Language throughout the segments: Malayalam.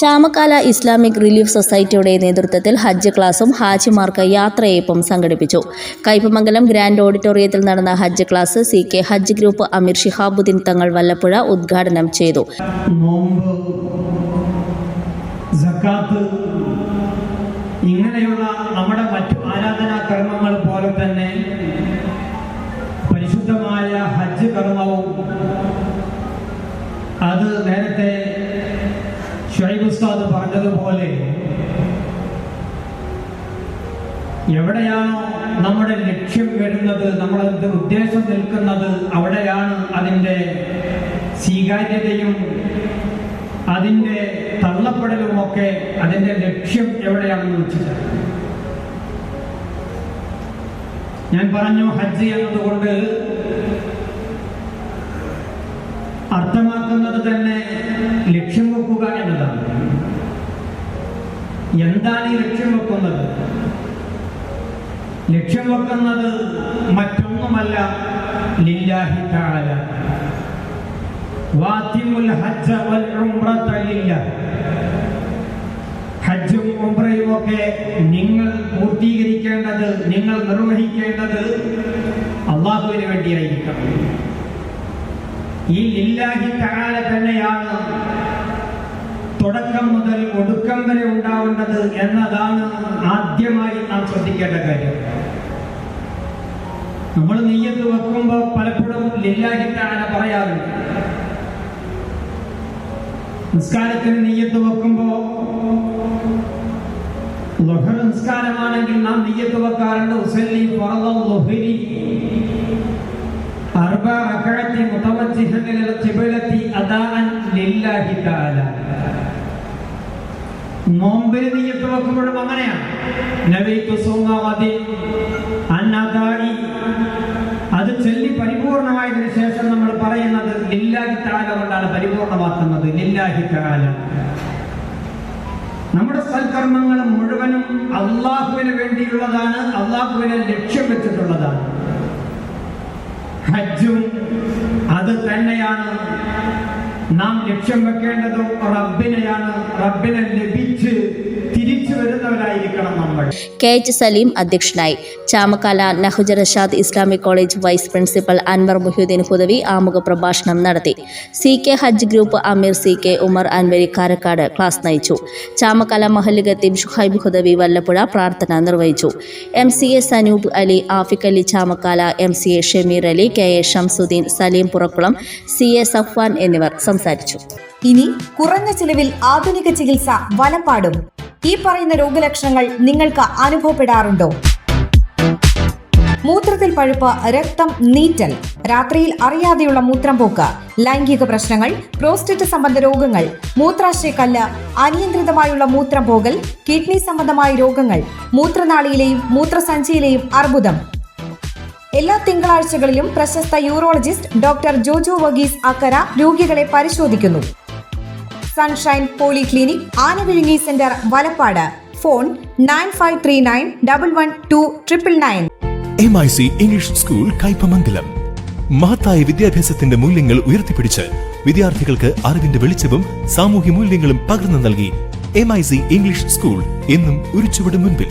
ചാമക്കാല ഇസ്ലാമിക് റിലീഫ് സൊസൈറ്റിയുടെ നേതൃത്വത്തിൽ ഹജ്ജ് ക്ലാസും ഹാജിമാർക്ക് യാത്രയയപ്പും സംഘടിപ്പിച്ചു. കയ്പമംഗലം ഗ്രാൻഡ് ഓഡിറ്റോറിയത്തിൽ നടന്ന Hajj class C K Hajj group അമീർ ഷിഹാബുദ്ദീൻ തങ്ങൾ വല്ലപ്പുഴ ഉദ്ഘാടനം ചെയ്തു. ഇങ്ങനെയുള്ള നമ്മുടെ മറ്റു ആരാധനാ കർമ്മങ്ങൾ പോലെ തന്നെ പരിശുദ്ധമായ ഹജ്ജ് കർമ്മവും അത് നേരത്തെ ഷുഹൈബ് ഉസ്താദ് പറഞ്ഞതുപോലെ എവിടെയാണോ നമ്മുടെ ലക്ഷ്യം വരുന്നത് നമ്മളതിന്റെ ഉദ്ദേശം നിൽക്കുന്നത് അവിടെയാണ് അതിന്റെ സ്വീകാര്യതയും അതിന്റെ തള്ളപ്പെടലുമൊക്കെ അതിന്റെ ലക്ഷ്യം എവിടെയാണെന്ന് വെച്ചിട്ട് ഞാൻ പറഞ്ഞു ഹജ്ജ് എന്നതുകൊണ്ട് അർത്ഥമാക്കുന്നത് തന്നെ ലക്ഷ്യം വെക്കുക എന്നതാണ് എന്താണ് ഈ ലക്ഷ്യം വെക്കുന്നത്? ലക്ഷ്യം വെക്കുന്നത് മറ്റൊന്നുമല്ല ലില്ലാഹി തആല. വാത്തിമുൽ ഹജ്ജ വൽ ഉംറത ലില്ലാഹ് ഹജ്ജും ഉംറയും ഒക്കെ നിങ്ങൾ പൂർത്തീകരിക്കേണ്ടത് നിങ്ങൾ നിർവഹിക്കേണ്ടത് അള്ളാഹുവിന് വേണ്ടിയായിരിക്കണം. ഈ ലില്ലാഹി തആല തന്നെയാണ് തുടക്കം മുതൽ ഒടുക്കം വരെ ഉണ്ടാവേണ്ടത് എന്നതാണ് ആദ്യമായി നാം ശ്രദ്ധിക്കേണ്ട കാര്യം. നമ്മൾ നെയ്യത്ത് വെക്കുമ്പോൾ പലപ്പോഴും ലില്ലാഹി തആല പറയാറുണ്ട് നിസ്കാരത്തിന് നെയ്യത്ത് വെക്കുമ്പോൾ നിസ്കാരമാണെങ്കിൽ നാം നെയ്യത്ത് വെക്കാറുണ്ട്. ഉസല്ലി അർബ റകഅത്തി മുതവജ്ജിഹൻ ഇലൽ ഖിബലത്തി അദാഅൻ ലില്ലാഹി തആല. നോമ്പിന് നീയത്ത് വെക്കുമ്പോഴും അങ്ങനെയാണ്. അത്. ചൊല്ലി പരിപൂർണമായതിനു ശേഷം നമ്മൾ പറയുന്നത് ലില്ലാഹി താല കൊണ്ടാണ് പരിപൂർണമാക്കുന്നത്. ലില്ലാഹി താല നമ്മുടെ സൽക്കർമ്മങ്ങൾ മുഴുവനും അള്ളാഹുവിന് വേണ്ടിയുള്ളതാണ്. അള്ളാഹുവിനെ ലക്ഷ്യം വെച്ചിട്ടുള്ളതാണ്. ഹജ്ജും അത് തന്നെയാണ്. നാം ലക്ഷ്യം വെക്കേണ്ടതും റബ്ബിനെയാണ്. റബ്ബിനെ ലഭിച്ച് തിരിച്ചു നമ്മൾ. കെ എച്ച് സലീം അധ്യക്ഷനായി. Chamakkala Nahuja Rashad Islamic college vice principal Anwar Muhyuddeen Hudawi ആമുഖ പ്രഭാഷണം നടത്തി. സി കെ ഹജ്ജ് ഗ്രൂപ്പ് അമീർ C K Umar Anwari Karakkad class നയിച്ചു. ചാമക്കാല ഖത്തീബ് ഷുഹൈബ് ഹുദവി വല്ലപ്പുഴ പ്രാർത്ഥന നിർവഹിച്ചു. M C A Sanoob Ali Afiq Ali Chamakkala M C A Shameer Ali K A Shamsuddin Saleem Purakkulam C A Safwan എന്നിവർ സംസാരിച്ചു. ഇനി കുറഞ്ഞ ചിലവിൽ ആധുനിക ചികിത്സ വലപ്പാടും ഈ പറയുന്ന രോഗലക്ഷണങ്ങൾ നിങ്ങൾക്ക് അനുഭവപ്പെടാറുണ്ടോ? മൂത്രത്തിൽ പഴുപ്പ് രക്തം നീറ്റൽ. രാത്രിയിൽ അറിയാതെയുള്ള മൂത്രം പോക്ക് ലൈംഗിക പ്രശ്നങ്ങൾ പ്രോസ്റ്റേറ്റ് സംബന്ധ രോഗങ്ങൾ മൂത്രാശയക്കല്ല് അനിയന്ത്രിതമായുള്ള മൂത്രം പോകൽ കിഡ്നി സംബന്ധമായ രോഗങ്ങൾ മൂത്രനാളിയിലെയും മൂത്രസഞ്ചിയിലെയും അർബുദം. എല്ലാ തിങ്കളാഴ്ചകളിലും പ്രശസ്ത യൂറോളജിസ്റ്റ് ഡോക്ടർ ജോജോ വഗീസ് അക്കര രോഗികളെ പരിശോധിക്കുന്നു. Sunshine poly clinic Anavizhungi centre Valappad. Phone nine five three nine double one two triple nine. M I C English school Kaipamangalam മഹത്തായ വിദ്യാഭ്യാസത്തിന്റെ മൂല്യങ്ങൾ ഉയർത്തിപ്പിടിച്ച് വിദ്യാർത്ഥികൾക്ക് അറിവിന്റെ വെളിച്ചവും സാമൂഹ്യ മൂല്യങ്ങളും പകർന്നു നൽകി M I C English school എന്നും ഒരു ചുവട് മുൻപിൽ.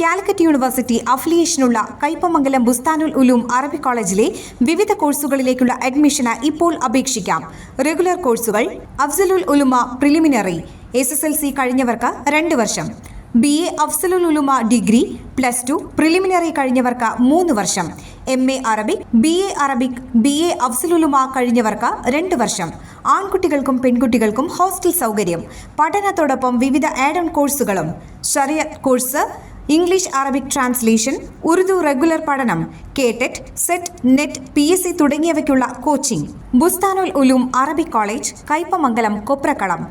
Calicut university അഫിലിയേഷനുള്ള കൈപ്പമംഗലം ബുസ്താനുൽ ഉലൂം അറബി കോളേജിലെ വിവിധ കോഴ്സുകളിലേക്കുള്ള അഡ്മിഷന് ഇപ്പോൾ അപേക്ഷിക്കാം. റെഗുലർ കോഴ്സുകൾ Afzalul Ulama preliminary S S L C കഴിഞ്ഞവർക്ക് രണ്ട് വർഷം B A Afzalul Ulama degree plus two preliminary കഴിഞ്ഞവർക്ക് മൂന്ന് വർഷം M A Arabic B A Arabic B A Afzalululama കഴിഞ്ഞവർക്ക് രണ്ട് വർഷം. ആൺകുട്ടികൾക്കും പെൺകുട്ടികൾക്കും ഹോസ്റ്റൽ സൗകര്യം. പഠനത്തോടൊപ്പം വിവിധ ആഡ് ഓൺ കോഴ്സുകളും ഷറിയ course English Arabic translation Urdu regular പഠനം KTET SET NET P S C തുടങ്ങിയവയ്ക്കുള്ള coaching. Bustanul Uloom Arabic college Kaipamangalam Koprakkalam.